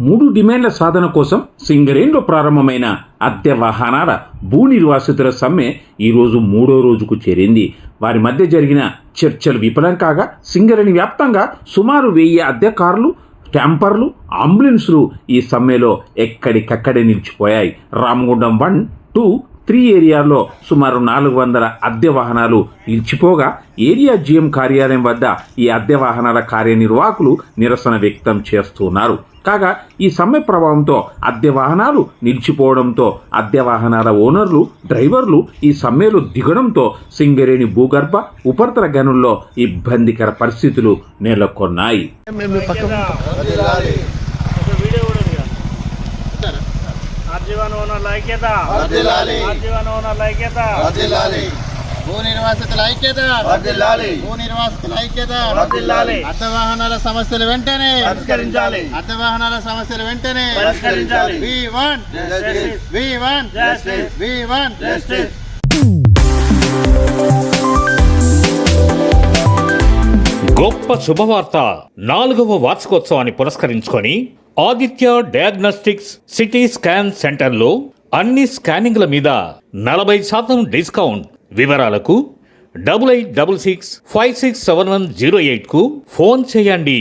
మూడు డిమాండ్ల సాధన కోసం సింగరేణిలో ప్రారంభమైన అద్దె వాహనాల భూ నిర్వాసితుల సమ్మె ఈరోజు మూడో రోజుకు చేరింది. వారి మధ్య జరిగిన చర్చలు విఫలం కాగా సింగరేణి వ్యాప్తంగా సుమారు వెయ్యి అద్దె కార్లు ట్యాంపర్లు అంబులెన్సులు ఈ సమ్మెలో ఎక్కడికక్కడే నిలిచిపోయాయి. రామగుండం వన్ టూ త్రీ ఏరియాలో సుమారు నాలుగు వందల అద్దె వాహనాలు నిలిచిపోగా ఏరియా జీఎం కార్యాలయం వద్ద ఈ అద్దె వాహనాల కార్యనిర్వాహకులు నిరసన వ్యక్తం చేస్తున్నారు. కాగా ఈ సమ్మె ప్రభావంతో అద్దె వాహనాలు నిలిచిపోవడంతో అద్దె వాహనాల ఓనర్లు డ్రైవర్లు ఈ సమ్మెలు దిగడంతో సింగరేణి భూగర్భ ఉపరితల గనుల్లో ఇబ్బందికర పరిస్థితులు నెలకొన్నాయి ఆజీవన్ ఓనర్ల ఐక్యత. వర్ధిల్లాలి. ఆజీవన్ ఓనర్ల ఐక్యత. వర్ధిల్లాలి. భూ నిర్వాసితుల ఐక్యత. వర్ధిల్లాలి. భూ నిర్వాసితుల ఐక్యత. వర్ధిల్లాలి. అద్దె వాహనాల సమస్యలు వెంటనే. పరిష్కరించాలి. వాహనాల సమస్యలు వెంటనే. పరిష్కరించాలి. V one. Justice. V one. Justice. V one. Justice గొప్ప శుభవార్త. నాలుగవ వార్షికోత్సవాన్ని పురస్కరించుకొని ఆదిత్య డయాగ్నోస్టిక్స్ సిటీ స్కాన్ సెంటర్లో అన్ని స్కానింగ్ల మీద నలభై శాతం డిస్కౌంట్. వివరాలకు double eight double six five six seven one zero ఎయిట్కు phone చేయండి.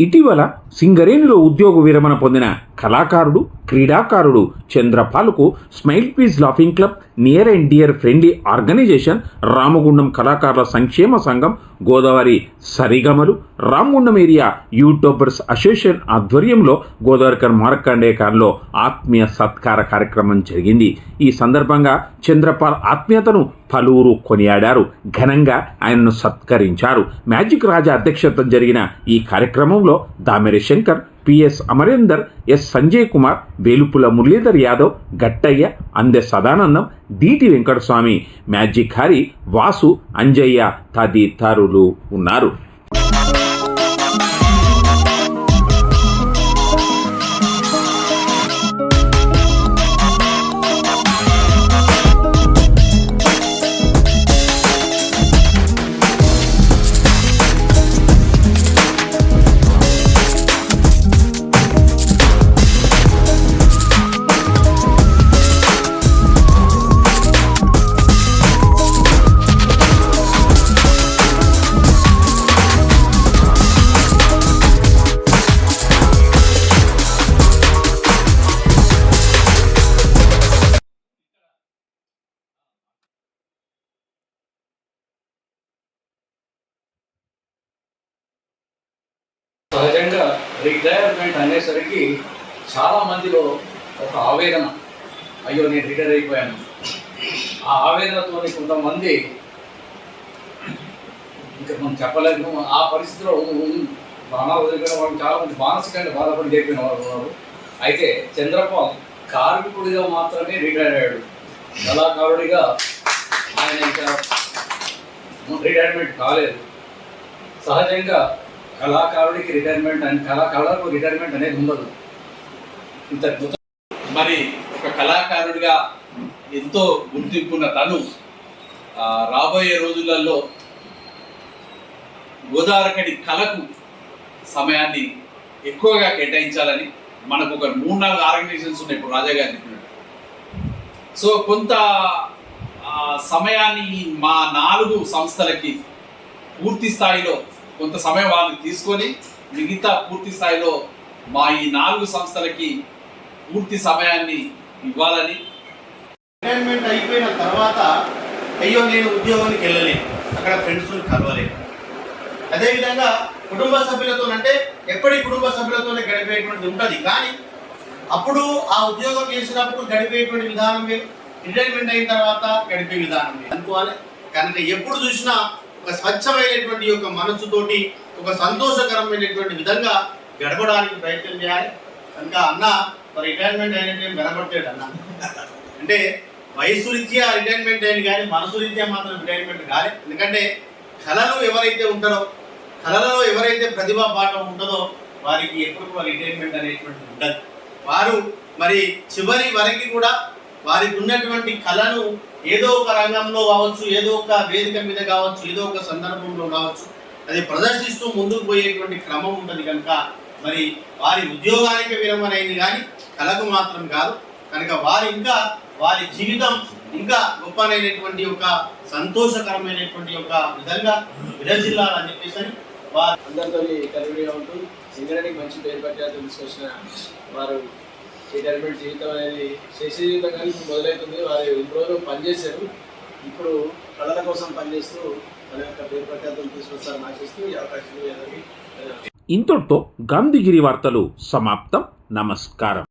ఇటీవల సింగరేణిలో ఉద్యోగ విరమణ పొందిన కళాకారుడు క్రీడాకారుడు చంద్రపాల్కు smile peace laughing club near and dear friendly organisation Ramagundam కళాకారుల సంక్షేమ సంఘం గోదావరి సరిగమలు రామగుండం ఏరియా యూట్యూబర్స్ అసోసియేషన్ ఆధ్వర్యంలో గోదావరికర్ మార్కండేయకార్లో ఆత్మీయ సత్కార కార్యక్రమం జరిగింది. ఈ సందర్భంగా చంద్రపాల్ ఆత్మీయతను పలువురు కొనియాడారు. ఘనంగా ఆయనను సత్కరించారు. మ్యాజిక్ రాజా అధ్యక్షత జరిగిన ఈ కార్యక్రమంలో Dameri Shankar PS Amarender S Sanjay Kumar Velupula Muralidhar Yadav Gattaiah Ande Sadanandam Deeti Venkataswamy magic Hari Vasu Anjaiah తదితరులు ఉన్నారు. అనేసరికి చాలా మందిలో ఒక ఆవేదన అయ్యో నేను రిటైర్ అయిపోయాను. ఆ ఆవేదనతో కొంతమంది ఇంకా మనం చెప్పలేము. ఆ పరిస్థితిలో ఉన్- ప్రాణాలు వదిలిపోయిన వాళ్ళు చాలా మంది మానసికంగా బాధపడి చెప్పిన వాళ్ళు ఉన్నారు. అయితే చంద్రపాల్ కార్మికుడిగా మాత్రమే రిటైర్ అయ్యాడు. కళాకారుడిగా ఆయన ఇంకా రిటైర్మెంట్ కాలేదు. సహజంగా కళాకారుడికి రిటైర్మెంట్ అని కళాకారులకు రిటైర్మెంట్ అనేది ఉండదు. ఇంత మరి ఒక కళాకారుడిగా ఎంతో గుర్తింపున్న తను రాబోయే రోజులలో గోదావరికడి కళకు సమయాన్ని ఎక్కువగా కేటాయించాలని మనకు ఒక మూడు నాలుగు ఆర్గనైజేషన్స్ ఉన్నాయి. ఇప్పుడు రాజా గారు చెప్పినట్టు. సో కొంత సమయాన్ని మా నాలుగు సంస్థలకి పూర్తి స్థాయిలో కొంత సమయం వాళ్ళని తీసుకొని మిగతా పూర్తి స్థాయిలో మా ఈ నాలుగు సంస్థలకి పూర్తి సమయాన్ని ఇవ్వాలని. రిటైర్మెంట్ అయిపోయిన తర్వాత అయ్యో నేను ఉద్యోగానికి వెళ్ళలేను అక్కడ ఫ్రెండ్స్ని కలవలేను అదేవిధంగా కుటుంబ సభ్యులతో అంటే ఎప్పటి కుటుంబ సభ్యులతోనే గడిపేటువంటి ఉంటుంది కానీ అప్పుడు ఆ ఉద్యోగం చేసినప్పుడు గడిపేటువంటి విధానం వేరు రిటైర్మెంట్ అయిన తర్వాత గడిపే విధానం వేరు. అనుకోవాలి కనుక ఎప్పుడు చూసినా ఒక స్వచ్ఛమైనటువంటి యొక్క మనసుతోటి ఒక సంతోషకరమైనటువంటి విధంగా గడపడానికి ప్రయత్నం చేయాలి. కనుక అన్న రిటైర్మెంట్ అయినట్టు వెనబడతాడు అన్న. అంటే వయసు రీత్యా రిటైర్మెంట్ అయింది కానీ మనసు రీత్యా మాత్రం రిటైర్మెంట్ కాలే. ఎందుకంటే కళలు ఎవరైతే ఉంటారో కళలలో ఎవరైతే ప్రతిభా పాఠం ఉంటుందో వారికి ఎప్పుడు రిటైర్మెంట్ అనేటువంటిది ఉండదు. వారు మరి చివరి వరకు కూడా వారికి ఉన్నటువంటి కళను ఏదో ఒక రంగంలో కావచ్చు ఏదో ఒక వేదిక మీద కావచ్చు ఏదో ఒక సందర్భంలో కావచ్చు అది ప్రదర్శిస్తూ ముందుకు పోయేటువంటి క్రమం ఉంటుంది కనుక మరి వారి ఉద్యోగానికి విరమణైంది కానీ కళకు మాత్రం కాదు. కనుక వారు ఇంకా వారి జీవితం ఇంకా గొప్పనైనటువంటి ఒక సంతోషకరమైనటువంటి ఒక విధంగా విరజిల్లాలని చెప్పేసి అని వారు అందరితో కలివిడిగా ఉంటూ సింగరేణికి మంచి పేరు ప్రఖ్యాతులు తీసుకొచ్చిన వారు. రిటైర్మెంట్ జీవితం అనేది శేష జీవితం కానీ ఇప్పుడు మొదలవుతుంది వారు ఇన్ని రోజులు పనిచేశారు. ఇప్పుడు కళల కోసం పనిచేస్తూ మన యొక్క పేరు ప్రఖ్యాతులు తీసుకొస్తారని ఆశిస్తూ ఈ అవకాశం ఇంతటితో గాంధీగిరి వార్తలు సమాప్తం. నమస్కారం.